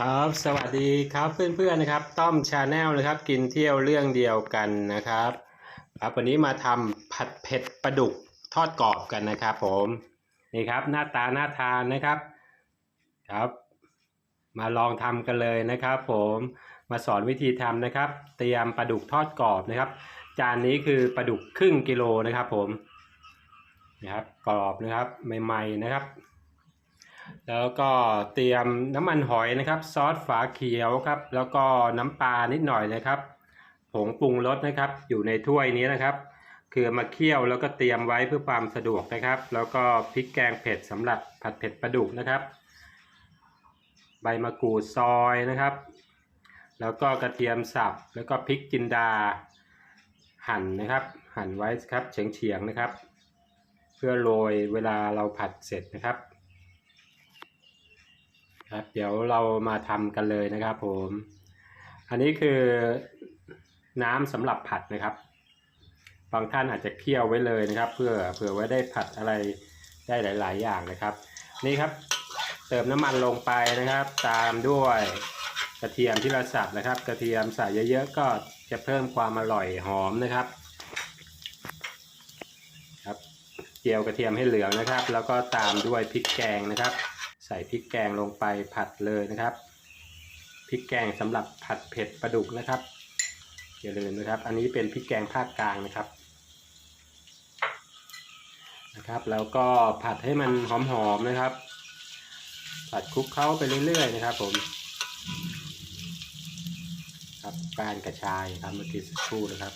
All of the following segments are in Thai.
ครับสวัสดีครับเพื่อนๆนะครับ ต้อมชาแนลนะครับ กินเที่ยวเรื่องเดียวกันนะครับ ครับวันนี้มาทำผัดเผ็ดปลาดุกทอดกรอบกันนะครับผมนี่ครับหน้าตาน่าทานนะครับครับ มาลองทำกันเลยนะครับ ผมมาสอนวิธีทำนะครับ เตรียมปลาดุกทอดกรอบนะครับ จานนี้คือปลาดุกครึ่งกิโลนะครับ ผมนะครับกรอบนะครับใหม่ ๆนะครับ แล้วก็เตรียมน้ำมันหอยนะครับ ซอสฝาเขียวครับ แล้วก็น้ำปลานิดหน่อยนะครับ ผงปรุงรสนะครับ อยู่ในถ้วยนี้นะครับ คือมาเคี่ยวแล้วก็เตรียมไว้เพื่อความสะดวกนะครับ แล้วก็พริกแกงเผ็ดสำหรับผัดเผ็ดปลาดุกนะครับ ใบมะกรูดซอยนะครับ แล้วก็กระเทียมสับ แล้วก็พริกจินดา หั่นนะครับ หั่นไว้ครับเฉียงๆนะครับ เพื่อโรยเวลาเราผัดเสร็จนะครับ ครับเดี๋ยวเรามาทำกันเลยนะครับผม อันนี้คือน้ำสำหรับผัดนะครับ บางท่านอาจจะเคี่ยวไว้เลยนะครับ เพื่อเผื่อไว้ได้ผัดอะไรได้หลาย ๆ อย่างนะครับ นี่ครับเติมน้ำมันลงไปนะครับ ตามด้วยกระเทียมที่เราสับนะครับ กระเทียมใส่เยอะๆก็จะเพิ่มความอร่อยหอมนะครับครับเจียวกระเทียมให้เหลืองนะครับ แล้วก็ตามด้วยพริกแกงนะครับ ใส่พริกแกงลงไปผัดเลยนะครับพริกแกงสำหรับผัดเผ็ดปลาดุกนะครับอย่าลืมนะครับ อันนี้เป็นพริกแกงภาคกลางนะครับนะครับ แล้วก็ผัดให้มันหอมๆนะครับ ผัดคลุกเคล้าไปเรื่อยๆนะครับผมครับการกระชายครับเมื่อกี้สักครู่นะครับ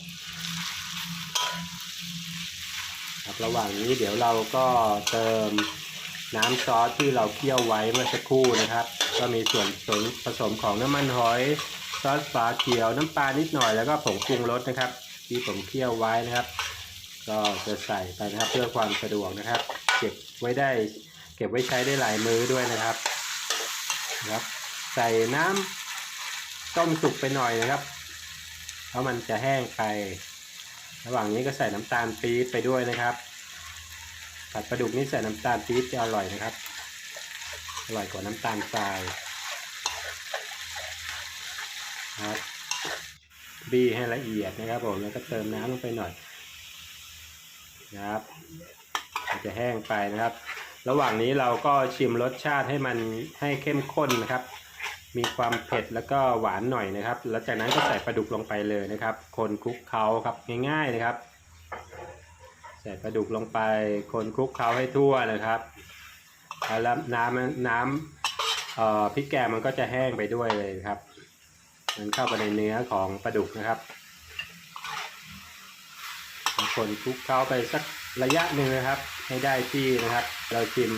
ครับ ระหว่างนี้เดี๋ยวเราก็เติม น้ำซอสที่เราเคี่ยวไว้เมื่อสักครู่นะครับ ก็มีส่วนผสมของน้ำมันหอย ซอสฝาเขียวน้ำปลานิดหน่อยแล้วก็ผงปรุงรสนะครับ ที่ผมเคี่ยวไว้นะครับ ก็จะใส่ไปนะครับเพื่อความสะดวกนะครับ เก็บไว้ได้ เก็บไว้ใช้ได้หลายมื้อด้วยนะครับนะครับ ใส่น้ำต้มสุกไปหน่อยนะครับ เพราะมันจะแห้งไประหว่างนี้ก็ใส่น้ำตาลปี๊บไปด้วยนะครับ ผัดปลาดุกนี่ใส่น้ำตาลปี๊บจะอร่อยนะครับ อร่อยกว่าน้ำตาลทรายครับบี้ให้ละเอียดนะครับผมแล้วก็เติมน้ำลงไปหน่อยนะครับจะแห้งไปนะครับ ระหว่างนี้เราก็ชิมรสชาติให้มันให้เข้มข้นนะครับ มีความเผ็ดแล้วก็หวานหน่อยนะครับ แล้วจากนั้นก็ใส่ปลาดุกลงไปเลยนะครับ คนคลุกเคล้าครับง่ายๆนะครับ ใส่ปลาดุกลงไปคนคลุกเคล้าให้ทั่วนะครับแล้วน้ำน้ำพริกแกงมันก็จะแห้งไปด้วยเลยครับ มันเข้าไปในเนื้อของปลาดุกนะครับคนคลุกเคล้าไปสักระยะหนึ่งนะครับ ให้ได้ที่นะครับ เราชิม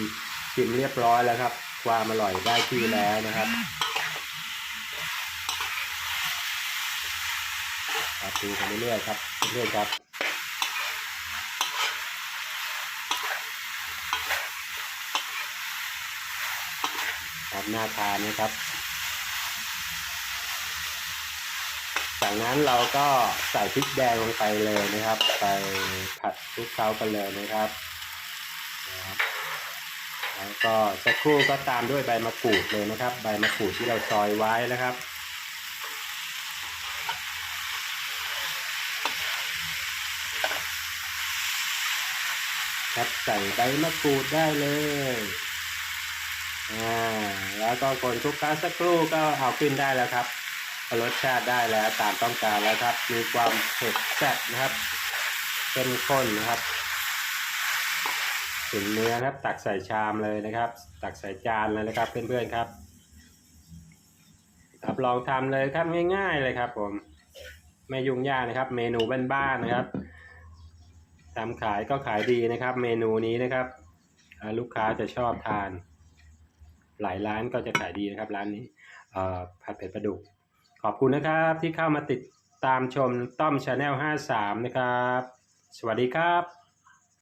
ชิมเรียบร้อยแล้วครับ ความอร่อยได้ที่แล้วนะครับครับดูไปเรื่อยๆครับเรื่อยๆครับ ครับน่าทานนะครับ จากนั้นเราก็ใส่พริกแดงลงไปเลยนะครับ ไปผัดคลุกเคล้ากันเลยนะครับนะครับ แล้วก็สักครู่ก็ตามด้วยใบมะกรูดเลยนะครับ ใบมะกรูดที่เราซอยไว้นะครับครับใส่ใบมะกรูดได้เลย อ่าแล้วก็คนคลุกเคล้าสักครู่ก็เอาขึ้นได้แล้วครับรสชาติได้แล้วตามต้องการแล้วครับ มีความเผ็ดแซ่บนะครับเข้มข้นนะครับถึงเนื้อนะครับ ตักใส่ชามเลยนะครับ ตักใส่จานเลยนะครับเพื่อนๆครับครับลองทำเลยครับง่าย ๆ เลยครับผม ไม่ยุ่งยากนะครับ เมนูบ้านๆนะครับทำขายก็ขายดีนะครับ เมนูนี้นะครับลูกค้าจะชอบทาน หลายร้านก็จะขายดีนะครับ ร้านนี้ผัดเผ็ดปลาดุก ขอบคุณนะครับที่เข้ามาติดตามชมต้อมชาแนล53 นะครับ สวัสดีครับ